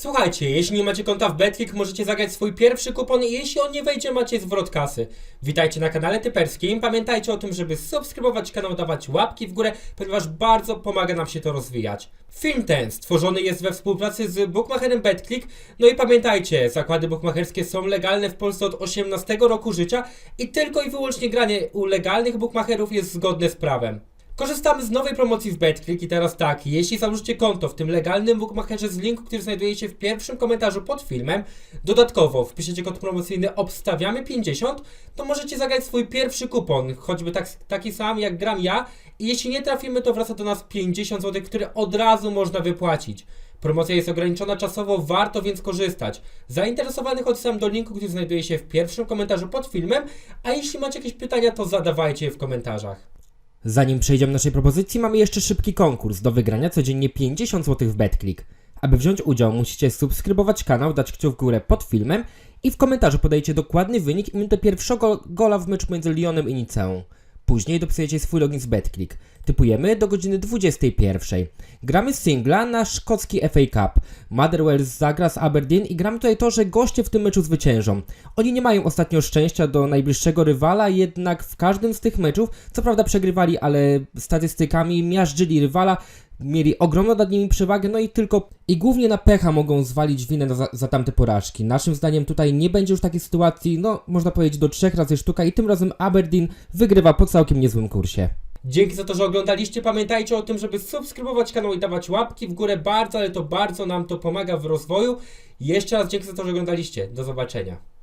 Słuchajcie, jeśli nie macie konta w Betclick, możecie zagrać swój pierwszy kupon i jeśli on nie wejdzie, macie zwrot kasy. Witajcie na kanale Typerskim. Pamiętajcie o tym, żeby subskrybować kanał, dawać łapki w górę, ponieważ bardzo pomaga nam się to rozwijać. Film ten stworzony jest we współpracy z bookmacherem Betclick. No i pamiętajcie, zakłady bookmacherskie są legalne w Polsce od 18 roku życia i tylko i wyłącznie granie u legalnych bookmacherów jest zgodne z prawem. Korzystamy z nowej promocji w BetClick i teraz tak, jeśli założycie konto w tym legalnym bookmacherze z linku, który znajduje się w pierwszym komentarzu pod filmem, dodatkowo wpiszecie kod promocyjny obstawiamy 50, to możecie zagrać swój pierwszy kupon, choćby tak, taki sam jak gram ja i jeśli nie trafimy, to wraca do nas 50 zł, które od razu można wypłacić. Promocja jest ograniczona czasowo, warto więc korzystać. Zainteresowanych odsyłam do linku, który znajduje się w pierwszym komentarzu pod filmem, a jeśli macie jakieś pytania, to zadawajcie je w komentarzach. Zanim przejdziemy do naszej propozycji, mamy jeszcze szybki konkurs. Do wygrania codziennie 50 zł w BetClick. Aby wziąć udział, musicie subskrybować kanał, dać kciuk w górę pod filmem i w komentarzu podajcie dokładny wynik i minutę pierwszego gola w meczu między Lyonem i Niceą. Później dopisujecie swój login z BetClick. Typujemy do godziny 21. Gramy singla na szkocki FA Cup. Motherwell zagra z Aberdeen i gramy tutaj to, że goście w tym meczu zwyciężą. Oni nie mają ostatnio szczęścia do najbliższego rywala, jednak w każdym z tych meczów, co prawda przegrywali, ale statystykami miażdżyli rywala, mieli ogromną nad nimi przewagę, no i tylko i głównie na pecha mogą zwalić winę za, za tamte porażki. Naszym zdaniem tutaj nie będzie już takiej sytuacji, no można powiedzieć do trzech razy sztuka i tym razem Aberdeen wygrywa po całkiem niezłym kursie. Dzięki za to, że oglądaliście. Pamiętajcie o tym, żeby subskrybować kanał i dawać łapki w górę. Bardzo, ale to bardzo nam to pomaga w rozwoju. Jeszcze raz dzięki za to, że oglądaliście. Do zobaczenia.